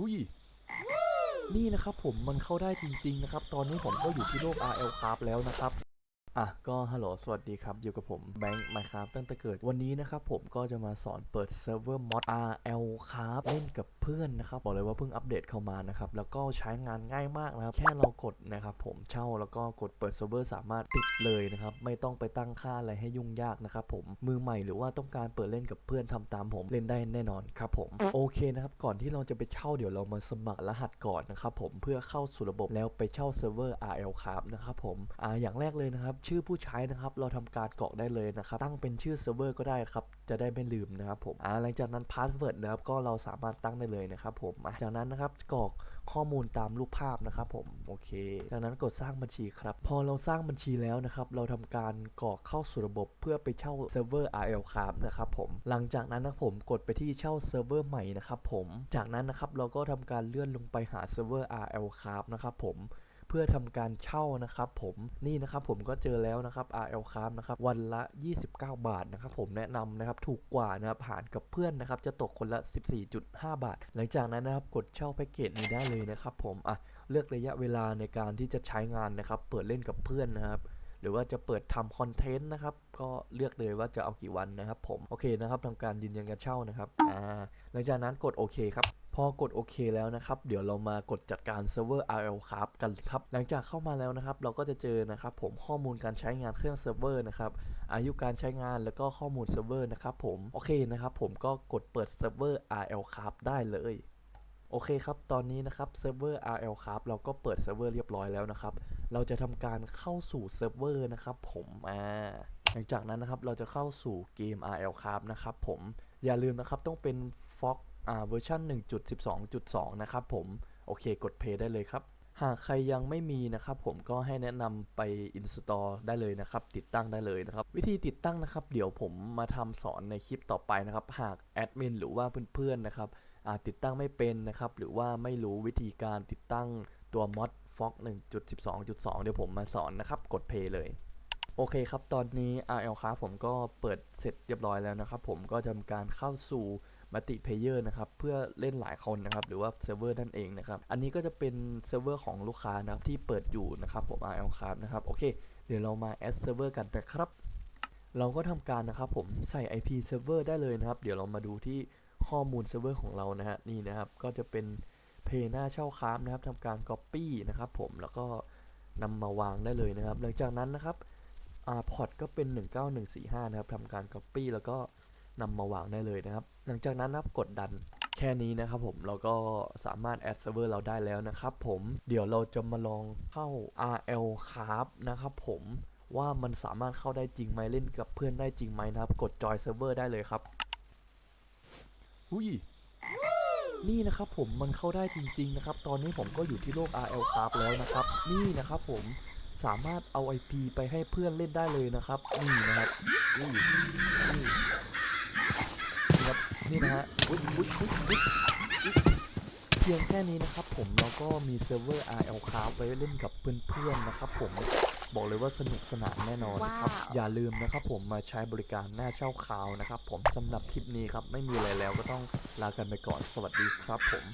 อุ้ยนี่นะครับผมมันเข้าได้จริง ๆ นะครับ ตอนนี้ผมก็อยู่ที่โลก RL Craft แล้วนะครับ อะก็ฮัลโหลสวัสดีครับ อยู่กับผมแบงค์ไมครับตั้งแต่เกิดวันนี้นะครับผมก็จะมาสอนเปิดเซิร์ฟเวอร์มอด RL Craft เล่นกับเพื่อนนะครับ บอกเลยว่าเพิ่งอัปเดตเข้ามานะครับ แล้วก็ใช้งานง่ายมากนะครับ แค่เรากดนะครับผมเช่าแล้วก็กดเปิดเซิร์ฟเวอร์สามารถติดเลยนะครับ ไม่ต้องไปตั้งค่าอะไรให้ยุ่งยากนะครับผมมือใหม่หรือว่าต้องการเปิดเล่นกับเพื่อนทำตามผมเล่นได้แน่นอนครับผมโอเคนะครับก่อนที่เราจะไปเช่าเดี๋ยวเรามาสมัครรหัสก่อนนะครับผมเพื่อเข้าสู่ระบบแล้วไปเช่าเซิร์ฟเวอร์ RL ครับนะครับผมอ่าอย่างแรกเลยนะครับชื่อผู้ใช้นะครับ เราทำการกรอกได้เลยนะครับ ตั้งเป็นชื่อเซิร์ฟเวอร์ก็ได้ครับ จะได้ไม่ลืมนะครับผมหลังจากนั้นพาสเวิร์ดนะครับ ก็เราสามารถตั้งได้เลยนะครับผมจากนั้นนะครับกรอกข้อมูลตามรูปภาพนะครับผม โอเค จากนั้นกดสร้างบัญชีครับ พอเราสร้างบัญชีแล้วนะครับ เราทำการกรอกเข้าสู่ระบบเพื่อไปเช่าเซิร์ฟเวอร์ RL ครับนะครับผม หลังจากนั้นนะผมกดไปที่เช่าเซิร์ฟเวอร์ใหม่นะครับผม จากนั้นนะครับเราก็ทำการเลื่อนลงไปหาเซิร์ฟเวอร์ RL ครับนะครับผม เพื่อทำการเช่านะครับผมนี่นะครับผมก็เจอแล้วนะครับ RL ค r a f นะครับวันละ 29 บาทนะครับผมแนะนำนะครับถูกกว่านะครับหารกับเพื่อนนะครับจะตกคนละ 14.5 บาท หลังจากนั้นนะครับกดเช่าแพ็กเกจนี้ได้เลยนะครับผมอะเลือกระยะเวลาในการที่จะใช้งานนะครับเปิดเล่นกับเพื่อนนะครับหรือว่าจะเปิดทำคอนเทนต์นะครับ ก็เลือกเลยว่าจะเอากี่วันนะครับผม โอเคนะครับทำการยืนยันการเช่านะครับ อ่า หลังจากนั้นกดโอเคครับ พอกดโอเคแล้วนะครับ เดี๋ยวเรามากดจัดการเซิร์ฟเวอร์ RL ครับกันครับ หลังจากเข้ามาแล้วนะครับ เราก็จะเจอนะครับ ผมข้อมูลการใช้งานเครื่องเซิร์ฟเวอร์นะครับ อายุการใช้งานแล้วก็ข้อมูลเซิร์ฟเวอร์นะครับผม โอเคนะครับ ผมก็กดเปิดเซิร์ฟเวอร์ RL ครับได้เลยโอเคครับ ตอนนี้นะครับเซิร์ฟเวอร์ RL ครับเราก็เปิดเซิร์ฟเวอร์เรียบร้อยแล้วนะครับ เราจะทำการเข้าสู่เซิร์ฟเวอร์นะครับผมอ่าหลังจากนั้นนะครับเราจะเข้าสู่เกม RL ครับนะครับผมอย่าลืมนะครับต้องเป็น Fox เวอร์ชัน1.12.2 นะครับผม โอเคกด Play ได้เลยครับ หากใครยังไม่มีนะครับผมก็ให้แนะนำไป install ได้เลยนะครับ ติดตั้งได้เลยนะครับ วิธีติดตั้งนะครับ เดี๋ยวผมมาทำสอนในคลิปต่อไปนะครับ หากแอดมินหรือว่าเพื่อนๆนะครับอ่าติดตั้งไม่เป็นนะครับ หรือว่าไม่รู้วิธีการติดตั้งตัว mod Fox 1.12.2 เดี๋ยวผมมาสอนนะครับ กด Play เลย โอเคครับ ตอนนี้ RL ครับผมก็เปิดเสร็จเรียบร้อยแล้วนะครับ ผมก็ทำการเข้าสู่ มัลติเพเยอร์นะครับเพื่อเล่นหลายคนนะครับหรือว่าเซิร์ฟเวอร์นั่นเองนะครับอันนี้ก็จะเป็นเซิร์ฟเวอร์ของลูกค้านะครับที่เปิดอยู่นะครับผม RL ครับนะครับโอเค เดี๋ยวเรามาแอดเซิร์ฟเวอร์กันนะครับ เราก็ทำการนะครับผมใส่ IP เซิร์ฟเวอร์ได้เลยนะครับ เดี๋ยวเรามาดูที่ข้อมูลเซิร์ฟเวอร์ของเรานะฮะนี่นะครับก็จะเป็นเพย์หน้าเช่าคราฟนะครับทำการ Copy นะครับผมแล้วก็นำมาวางได้เลยนะครับ หลังจากนั้นนะครับอ่าพอร์ตก็เป็น 19145 นะครับทำการ Copy แล้วก็ นำมาวางได้เลยนะครับ หลังจากนั้นนะครับกดดันแค่นี้นะครับผมเราก็สามารถแอดเซิร์ฟเวอร์เราได้แล้วนะครับผมเดี๋ยวเราจะมาลองเข้า RL Craft นะครับผมว่ามันสามารถเข้าได้จริงไหมเล่นกับเพื่อนได้จริงไหมนะครับ กดจอยเซิร์ฟเวอร์ได้เลยครับอุ้ยนี่นะครับผมมันเข้าได้จริง ๆ นะครับ ตอนนี้ผมก็อยู่ที่โลก RL Craft แล้วนะครับ นี่นะครับผมสามารถเอา IP ไปให้เพื่อนเล่นได้เลยนะครับ นี่นะครับนี่นี่นี่ครับนี่นะฮะอุ๊ยอุ๊ยอุ๊ยอุ๊ยอุ๊ย เพียงแค่นี้นะครับผมเราก็มีเซิร์ฟเวอร์ RL Craft ไว้เล่นกับเพื่อนๆนะครับผมบอกเลยว่าสนุกสนานแน่นอนนะครับว้าวอย่าลืมนะครับผมมาใช้บริการหน้าเช่าคราวนะครับผมสำหรับคลิปนี้ครับไม่มีอะไรแล้วก็ต้องลากันไปก่อนสวัสดีครับผม